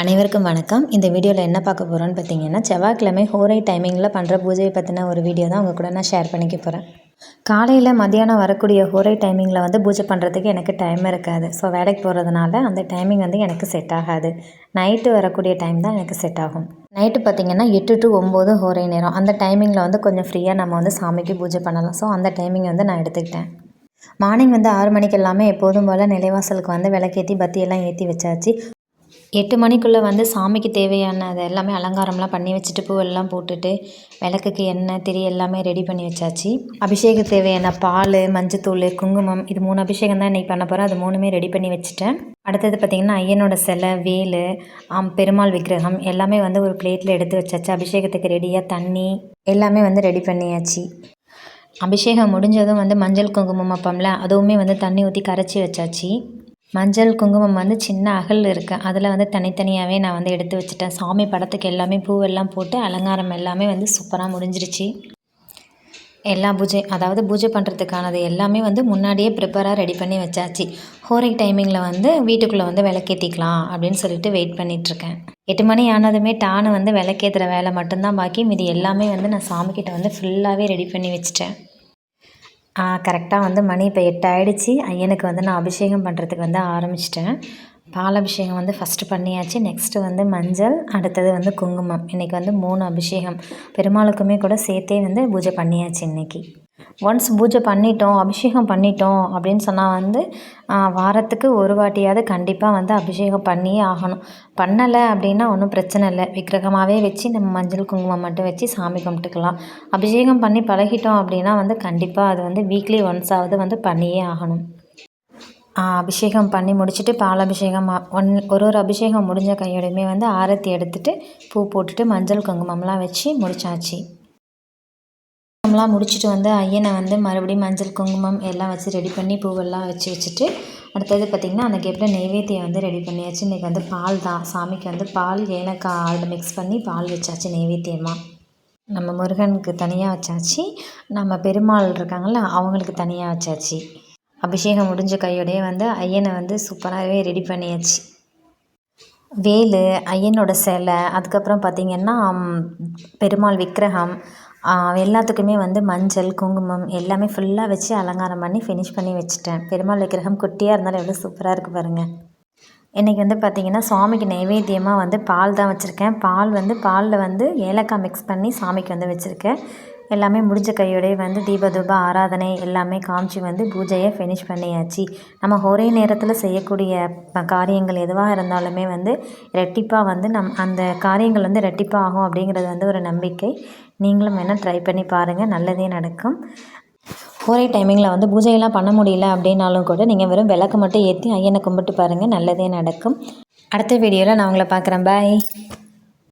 அனைவருக்கும் வணக்கம். இந்த வீடியோவில் என்ன பார்க்க போகிறோன்னு பார்த்தீங்கன்னா செவ்வாய்க்கிழமை ஹோரை டைமிங்கில் பண்ணுற பூஜையை பற்றின ஒரு வீடியோ தான் உங்கள் கூட நான் ஷேர் பண்ணிக்க போகிறேன் காலையில் மதியானம் வரக்கூடிய ஹோரை டைமிங்கில் வந்து பூஜை பண்ணுறதுக்கு எனக்கு டைம் இருக்காது. ஸோ வேலைக்கு போகிறதுனால அந்த டைமிங் வந்து எனக்கு செட் ஆகாது. நைட்டு வரக்கூடிய டைம் தான் எனக்கு செட் ஆகும். நைட்டு பார்த்திங்கன்னா எட்டு டு ஒம்பது ஹோரை நேரம். அந்த டைமிங்கில் வந்து கொஞ்சம் ஃப்ரீயாக நம்ம வந்து சாமிக்கு பூஜை பண்ணலாம். ஸோ அந்த டைமிங் வந்து நான் எடுத்துக்கிட்டேன். மார்னிங் வந்து ஆறு மணிக்கு எல்லாமே எப்போதும் போல் நிலைவாசலுக்கு வந்து விளக்கேற்றி பத்தியெல்லாம் ஏற்றி வச்சாச்சு. எட்டு மணிக்குள்ளே வந்து சாமிக்கு தேவையான அது எல்லாமே அலங்காரம்லாம் பண்ணி வச்சுட்டு பூவெல்லாம் போட்டுட்டு விளக்குக்கு எண்ணெய் திரி எல்லாமே ரெடி பண்ணி வச்சாச்சு. அபிஷேகத்துக்கு தேவையான பால் மஞ்சத்தூள் குங்குமம் இது மூணு அபிஷேகம் தான் இன்றைக்கி பண்ண போகிறேன் அது மூணுமே ரெடி பண்ணி வச்சுட்டேன். அடுத்தது பார்த்திங்கன்னா ஐயனோட சிலை வேல் பெருமாள் விக்கிரகம் எல்லாமே வந்து ஒரு பிளேட்டில் எடுத்து வச்சாச்சு. அபிஷேகத்துக்கு ரெடியாக தண்ணி எல்லாமே வந்து ரெடி பண்ணியாச்சு. அபிஷேகம் முடிஞ்சதும் வந்து மஞ்சள் குங்குமம் அப்பம்ல அதுவுமே வந்து தண்ணி ஊற்றி கரைச்சி வச்சாச்சு. மஞ்சள் குங்குமம் வந்து சின்ன அகல் இருக்குது அதில் வந்து தனித்தனியாகவே நான் வந்து எடுத்து வச்சுட்டேன். சாமி படத்துக்கு எல்லாமே பூவெல்லாம் போட்டு அலங்காரம் எல்லாமே வந்து சூப்பராக முடிஞ்சிருச்சு. எல்லா பூஜை அதாவது பூஜை பண்ணுறதுக்கானது எல்லாமே வந்து முன்னாடியே ப்ரிப்பராக ரெடி பண்ணி வச்சாச்சு. ஹோரிக் டைமிங்கில் வந்து வீட்டுக்குள்ளே வந்து விளக்கேற்றிக்கலாம் அப்படின்னு சொல்லிட்டு வெயிட் பண்ணிகிட்ருக்கேன் எட்டு மணி ஆனதுமே டானு வந்து விளக்கேற்றுற வேலை மட்டும்தான் பாக்கி மீதி எல்லாமே வந்து நான் சாமிக்கிட்ட வந்து ஃபுல்லாகவே ரெடி பண்ணி வச்சுட்டேன். கரெக்டாக வந்து மணி இப்போ எட்டு ஆகிடுச்சி ஐயனுக்கு வந்து நான் அபிஷேகம் பண்ணுறதுக்கு வந்து ஆரம்பிச்சிட்டேன். பால் அபிஷேகம் வந்து ஃபஸ்ட்டு பண்ணியாச்சு. நெக்ஸ்ட்டு வந்து மஞ்சள் அடுத்தது வந்து குங்குமம். இன்றைக்கி வந்து மூணு அபிஷேகம். பெருமாளுக்குமே கூட சேர்த்தே வந்து பூஜை பண்ணியாச்சு இன்றைக்கி ஒன்ஸ் பூஜை பண்ணிட்டோம் அபிஷேகம் பண்ணிட்டோம் அப்படின்னு சொன்னால் வந்து வாரத்துக்கு ஒரு வாட்டியாவது கண்டிப்பாக வந்து அபிஷேகம் பண்ணியே ஆகணும். பண்ணலை அப்படின்னா ஒன்றும் பிரச்சனை இல்லை. விக்கிரகமாகவே வச்சு நம்ம மஞ்சள் குங்குமம் மட்டும் வச்சு சாமி கும்பிட்டுக்கலாம். அபிஷேகம் பண்ணி பழகிட்டோம் அப்படின்னா வந்து கண்டிப்பாக அது வந்து வீக்லி ஒன்ஸாவது வந்து பண்ணியே ஆகணும். அபிஷேகம் பண்ணி முடிச்சுட்டு பால் அபிஷேகம் ஒன் ஒரு ஒரு அபிஷேகம் முடிஞ்ச கையோடையுமே வந்து ஆரத்தி எடுத்துகிட்டு பூ போட்டுட்டு மஞ்சள் குங்குமம்லாம் வச்சு முடித்தாச்சு எல்லாம் முடிச்சுட்டு வந்து ஐயனை வந்து மறுபடியும் மஞ்சள் குங்குமம் எல்லாம் வச்சு ரெடி பண்ணி பூவெல்லாம் வச்சு வச்சுட்டு அடுத்தது பார்த்திங்கன்னா அந்த கேப்பில் நெய்வேத்தியம் வந்து ரெடி பண்ணியாச்சு. இன்றைக்கி வந்து பால் தான். சாமிக்கு வந்து பால் ஏலக்காய் ஆல்டு மிக்ஸ் பண்ணி பால் வச்சாச்சு நெய்வேத்தியமாக நம்ம முருகனுக்கு தனியாக வச்சாச்சு. நம்ம பெருமாள் இருக்காங்கள அவங்களுக்கு தனியாக வச்சாச்சு. அபிஷேகம் முடிஞ்ச கையோடையே வந்து ஐயனை வந்து சூப்பராகவே ரெடி பண்ணியாச்சு. வேலு ஐயனோட சிலை அதுக்கப்புறம் பார்த்திங்கன்னா பெருமாள் விக்கிரகம் எல்லாத்துக்குமே வந்து மஞ்சள் குங்குமம் எல்லாமே ஃபுல்லாக வச்சு அலங்காரம் பண்ணி ஃபினிஷ் பண்ணி வச்சுட்டேன். பெருமாள் விக்கிரகம் குட்டியாக இருந்தாலும் எவ்வளோ சூப்பராக இருக்குது பாருங்கள் இன்றைக்கி வந்து பார்த்திங்கன்னா சுவாமிக்கு நைவேத்தியமாக வந்து பால் தான் வச்சுருக்கேன். பால் வந்து பாலில் வந்து ஏலக்காய் மிக்ஸ் பண்ணி சாமிக்கு வந்து வச்சுருக்கேன். எல்லாமே முடிஞ்ச கையோடய வந்து தீபதூப ஆராதனை எல்லாமே காமிச்சு வந்து பூஜையை ஃபினிஷ் பண்ணியாச்சு. நம்ம ஒரே நேரத்தில் செய்யக்கூடிய காரியங்கள் எதுவாக இருந்தாலுமே வந்து ரெட்டிப்பாக வந்து நம் அந்த காரியங்கள் வந்து ரெட்டிப்பாக ஆகும் அப்படிங்கிறது வந்து ஒரு நம்பிக்கை. நீங்களும் வேணால் ட்ரை பண்ணி பாருங்கள் நல்லதே நடக்கும். ஒரே டைமிங்கில் வந்து பூஜையெல்லாம் பண்ண முடியல அப்படின்னாலும் கூட நீங்கள் வெறும் விளக்கு மட்டும் ஏற்றி ஐயனை கும்பிட்டு பாருங்கள் நல்லதே நடக்கும். அடுத்த வீடியோவில் நான் உங்களை பார்க்குறேன். பாய்